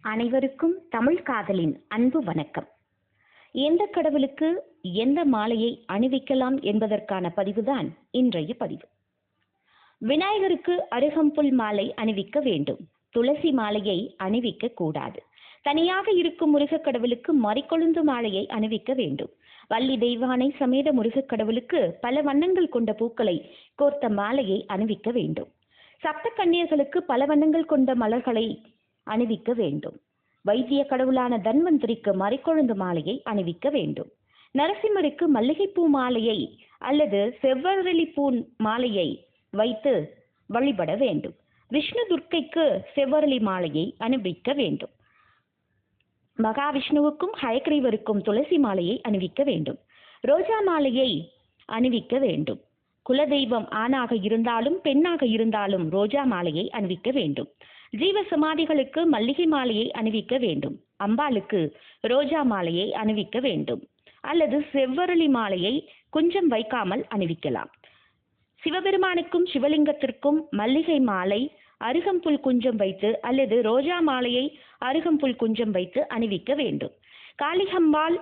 அனைவருக்கும் தமிழ் காதலின் அன்பு வணக்கம். எந்த கடவுளுக்கு எந்த மாலையை அணிவிக்கலாம் என்பதற்கான பதிவுதான் இன்றைய பதிவு. விநாயகருக்கு அருகம்புல் மாலை அணிவிக்க வேண்டும். துளசி மாலையை அணிவிக்க கூடாது. தனியாக இருக்கும் முருகக் கடவுளுக்கு மறிக்கொழுந்து மாலையை அணிவிக்க வேண்டும். வள்ளி தெய்வானை சமேத முருகக் கடவுளுக்கு பல வண்ணங்கள் கொண்ட பூக்களை கோர்த்த மாலையை அணிவிக்க வேண்டும். சப்த கன்னியர்களுக்கு பல வண்ணங்கள் கொண்ட மலர்களை அணிவிக்க வேண்டும். வைத்திய கடவுளான தன்வந்திரிக்கு மறைக்கொழுந்து மாலையை அணிவிக்க வேண்டும். நரசிம்மருக்கு மல்லிகைப்பூ மாலையை அல்லது செவ்வரளி பூ மாலையை வைத்து வழிபட வேண்டும். விஷ்ணு துர்க்கைக்கு செவ்வரளி மாலையை அணிவிக்க வேண்டும். மகாவிஷ்ணுவுக்கும் ஹயக்ரீவருக்கும் துளசி மாலையை அணிவிக்க வேண்டும். ரோஜா மாலையை அணிவிக்க வேண்டும். குலதெய்வம் ஆணாக இருந்தாலும் பெண்ணாக இருந்தாலும் ரோஜா மாலையை அணிவிக்க வேண்டும். ஜீவ சமாதிகளுக்கு மல்லிகை மாலையை அணிவிக்க வேண்டும். அம்பாளுக்கு ரோஜா மாலையை அணிவிக்க வேண்டும். அல்லது செவ்வரளி மாலையை குஞ்சம் வைக்காமல் அணிவிக்கலாம். சிவபெருமானுக்கும் சிவலிங்கத்திற்கும் மல்லிகை மாலை அருகம்புல் குஞ்சம் வைத்து அல்லது ரோஜா மாலையை அருகம்புல் குஞ்சம் வைத்து அணிவிக்க வேண்டும். காளிகம்பாள்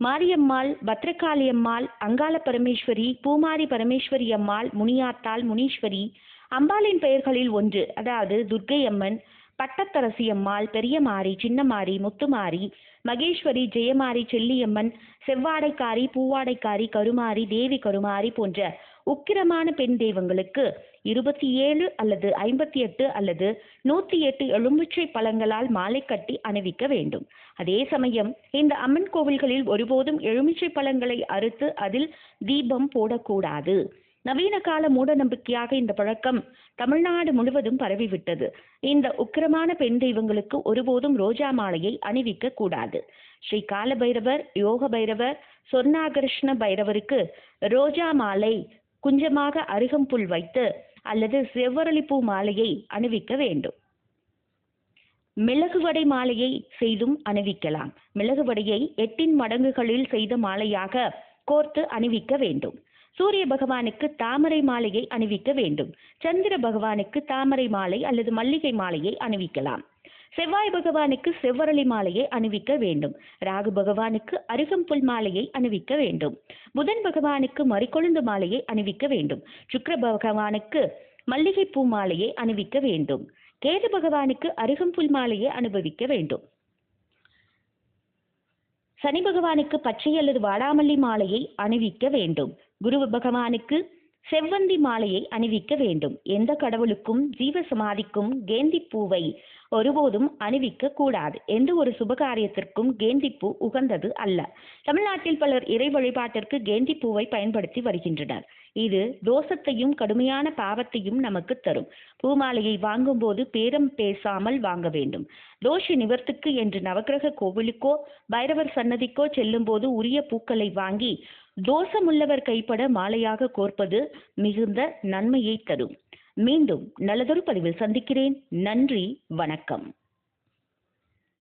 மாரியம்மாள் பத்ரகாளியம்மாள் அங்காள பரமேஸ்வரி பூமாரி பரமேஸ்வரி அம்மாள் முனியாத்தாள் முனீஸ்வரி அம்பாளின் பெயர்களில் ஒன்று அதாவது துர்க்கை அம்மன் பட்டத்தரசி அம்மாள் பெரியமாரி சின்னமாரி முத்துமாரி மகேஸ்வரி ஜெயமாரி செல்லியம்மன் செவ்வாடைக்காரி பூவாடைக்காரி கருமாரி தேவி கருமாரி போன்ற உக்கிரமான பெண் தெய்வங்களுக்கு இருபத்தி ஏழு அல்லது ஐம்பத்தி எட்டு அல்லது நூத்தி எட்டு எலும்புச்சை பழங்களால் மாலை கட்டி அணிவிக்க வேண்டும். அதே சமயம் இந்த அம்மன் கோவில்களில் ஒருபோதும் எலுமிச்சை பழங்களை அறுத்து அதில் தீபம் போடக்கூடாது. நவீன கால மூட நம்பிக்கையாக இந்த பழக்கம் தமிழ்நாடு முழுவதும் பரவிவிட்டது. இந்த உக்கிரமான பெண் தெய்வங்களுக்கு ஒருபோதும் ரோஜா மாலையை அணிவிக்க கூடாது. ஸ்ரீ கால பைரவர் யோக பைரவர் சொர்ணாகர்ஷ்ண பைரவருக்கு ரோஜா மாலை குஞ்சமாக அருகம்புல் வைத்து அல்லது செவ்வரளிப்பூ மாலையை அணிவிக்க வேண்டும். மிளகு வடை மாலையை செய்தும் அணிவிக்கலாம். மிளகு வடையை எட்டின் மடங்குகளில் செய்த மாலையாக கோர்த்து அணிவிக்க வேண்டும். சூரிய பகவானுக்கு தாமரை மாலையை அணிவிக்க வேண்டும். சந்திர பகவானுக்கு தாமரை மாலை அல்லது மல்லிகை மாலையை அணிவிக்கலாம். செவ்வாய் பகவானுக்கு செவ்வரளி மாலையை அணிவிக்க வேண்டும். ராகு பகவானுக்கு அருகம்புல் மாலையை அணிவிக்க வேண்டும். புதன் பகவானுக்கு மறிக்கொழுந்து மாலையை அணிவிக்க வேண்டும். சுக்கர பகவானுக்கு மல்லிகைப்பூ மாலையை அணிவிக்க வேண்டும். கேது பகவானுக்கு அருகம்புல் மாலையை அனுபவிக்க வேண்டும். சனி பகவானுக்கு பச்சை அல்லது வாடாமல்லி மாலையை அணிவிக்க வேண்டும். குரு பகவானுக்கு செவ்வந்தி மாலையை அணிவிக்க வேண்டும். எந்த கடவுளுக்கும் ஜீவ சமாதிக்கும் கேந்தி பூவை ஒருபோதும் அணிவிக்க கூடாது. எந்த ஒரு சுபகாரியத்திற்கும் கேந்திப்பூ உகந்தது அல்ல. தமிழ்நாட்டில் பலர் இறை வழிபாட்டிற்கு கேந்தி பூவை பயன்படுத்தி வருகின்றனர். இது தோஷத்தையும் கடுமையான பாவத்தையும் நமக்கு தரும். பூமாலையை வாங்கும்போது பேரம் பேசாமல் வாங்க வேண்டும். தோஷ நிவர்த்திக்கு என்று நவக்கிரக கோவிலுக்கோ பைரவர் சன்னதிக்கோ செல்லும் போது உரிய பூக்களை வாங்கி தோஷமுள்ளவர் கைப்பட மாலையாக கோர்ப்பது மிகுந்த நன்மையை தரும். மீண்டும் நல்லதொரு பதிவில் சந்திக்கிறேன். நன்றி. வணக்கம்.